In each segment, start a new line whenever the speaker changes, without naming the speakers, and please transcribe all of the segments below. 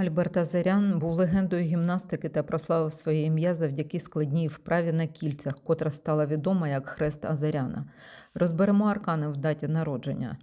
Альберт Азарян був легендою гімнастики та прославив своє ім'я завдяки складній вправі на кільцях, котра стала відома як хрест Азаряна. Розберемо аркани в даті народження.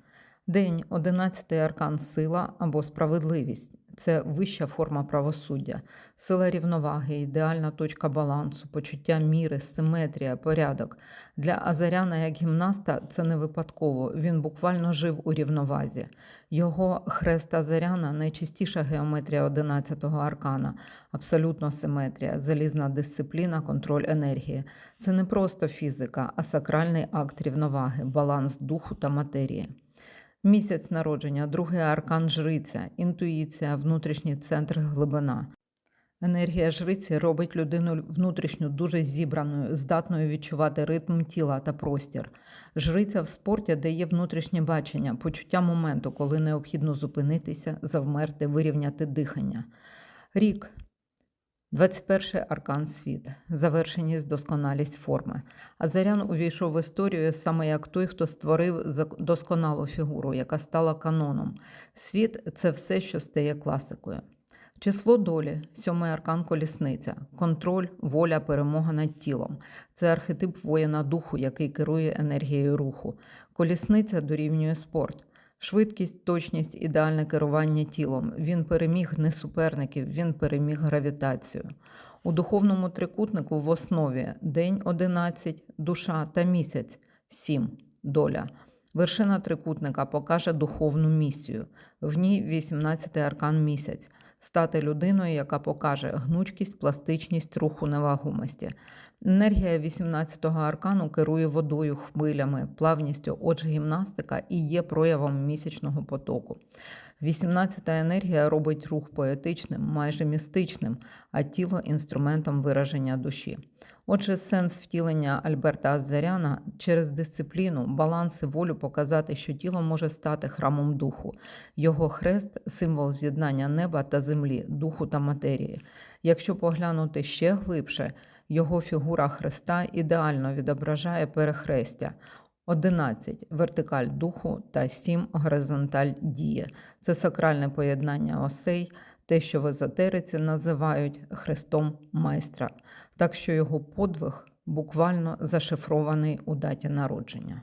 День 11 аркан сила або справедливість. Це вища форма правосуддя, сила рівноваги, ідеальна точка балансу, почуття міри, симетрія, порядок. Для Азаряна як гімнаста це не випадково. Він буквально жив у рівновазі. Його хрест Азаряна найчистіша геометрія 11-го аркана, абсолютно симетрія, залізна дисципліна, контроль енергії. Це не просто фізика, а сакральний акт рівноваги, баланс духу та матерії. Місяць народження, другий аркан жриця, інтуїція, внутрішній центр глибина. Енергія жриці робить людину внутрішню дуже зібраною, здатною відчувати ритм тіла та простір. Жриця в спорті дає внутрішнє бачення, почуття моменту, коли необхідно зупинитися, завмерти, вирівняти дихання. Рік 21 аркан світ, завершеність, досконалість форми. Азарян увійшов в історію саме як той, хто створив досконалу фігуру, яка стала каноном. Світ це все, що стає класикою. Число долі, сьомий аркан колісниця, контроль, воля, перемога над тілом. Це архетип воїна духу, який керує енергією руху. Колісниця дорівнює спорт. Швидкість, точність, ідеальне керування тілом. Він переміг не суперників, він переміг гравітацію. У духовному трикутнику в основі день 11, душа та місяць 7, доля. Вершина трикутника покаже духовну місію. В ній 18 аркан місяць. Стати людиною, яка покаже гнучкість, пластичність руху невагомості. Енергія 18-го аркану керує водою, хвилями, плавністю, отже, гімнастика і є проявом місячного потоку. 18-та енергія робить рух поетичним, майже містичним, а тіло інструментом вираження душі. Отже, сенс втілення Альберта Азаряна через дисципліну, баланс і волю показати, що тіло може стати храмом духу. Його хрест символ з'єднання неба та землі, духу та матерії. Якщо поглянути ще глибше, його фігура хреста ідеально відображає перехрестя. 11 вертикаль духу та 7 горизонталь дії. Це сакральне поєднання осей, те, що в езотериці називають хрестом майстра. Так що його подвиг буквально зашифрований у даті народження.